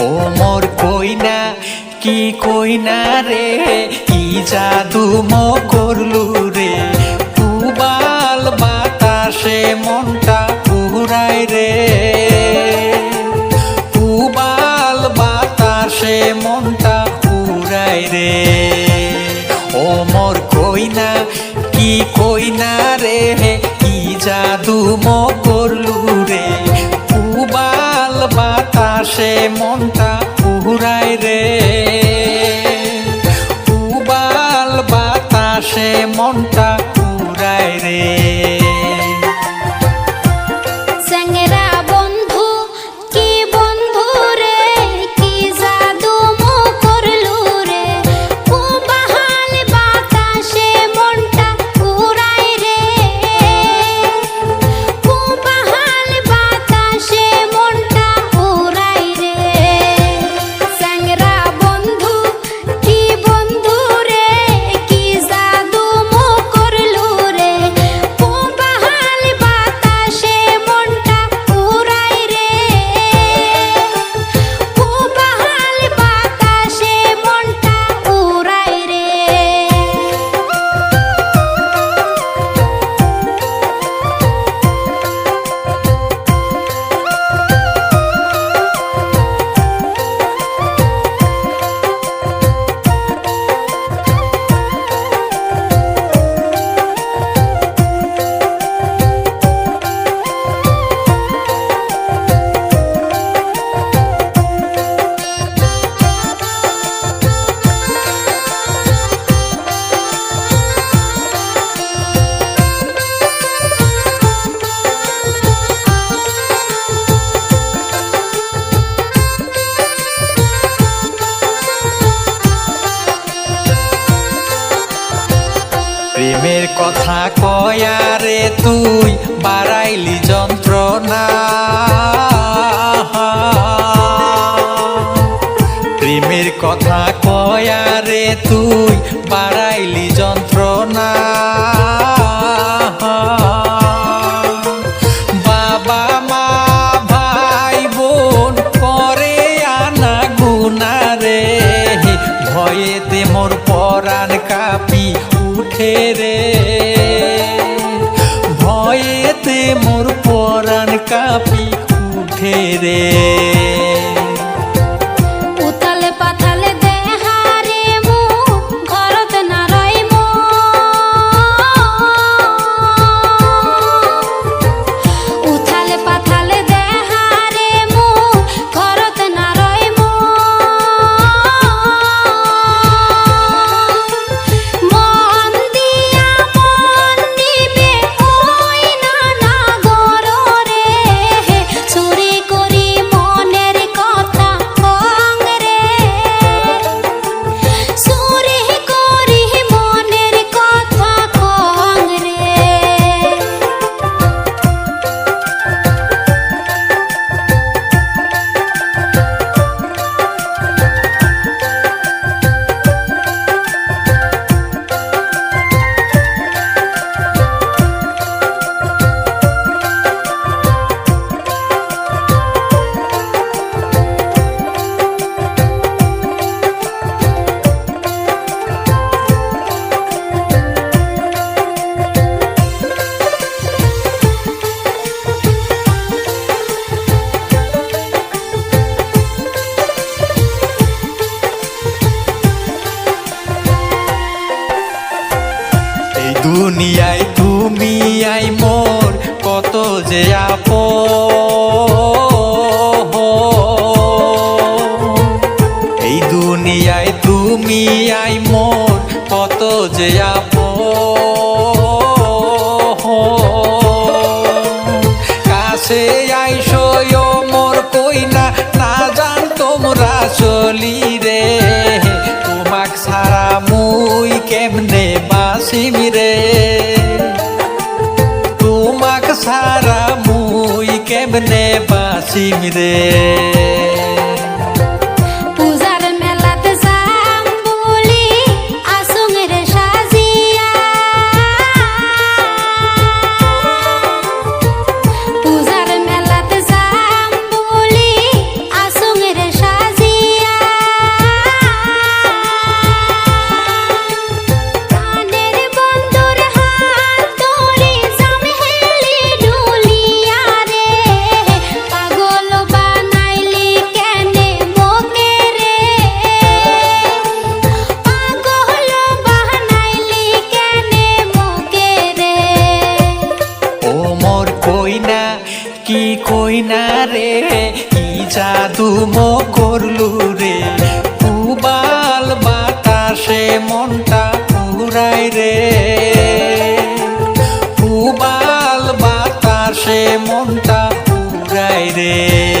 ও মোর কইনা, কি কইনা রে? কি জাদু মো করলু রে? পুবাল বাতাসে মনটা পুরাই রে। পুবাল বাতাসে মনটা পুরাই রে। ও মোর কইনা, কি কইনা রে? কি জাদু মো বাতাসে মনটা উহুরাই রে। উবাল বাতাসে মনটা প্রেমের কথা কয়ারে তুই বাড়াইলি যন্ত্রণা। প্রেমের কথা কয়ারে তুই বাড়াইলি যন্ত্রণা। বাবা, মা, ভাই, বোন আনা ভয়েতে রে। ভয়েতে মোর পরাণ কাপি উঠে রে। দুনিয়ায় তুমি আই মোর কত যে আপো এই দুনিয়ায় তুমি আই মোর কত যে আপো কাছে কেমনে বাসিম রে রে, কি জাদু মো করলু রে? পুবাল বাতাসে মনটা পুরাই রে। পুবাল বাতাসে মনটা পুরাই রে।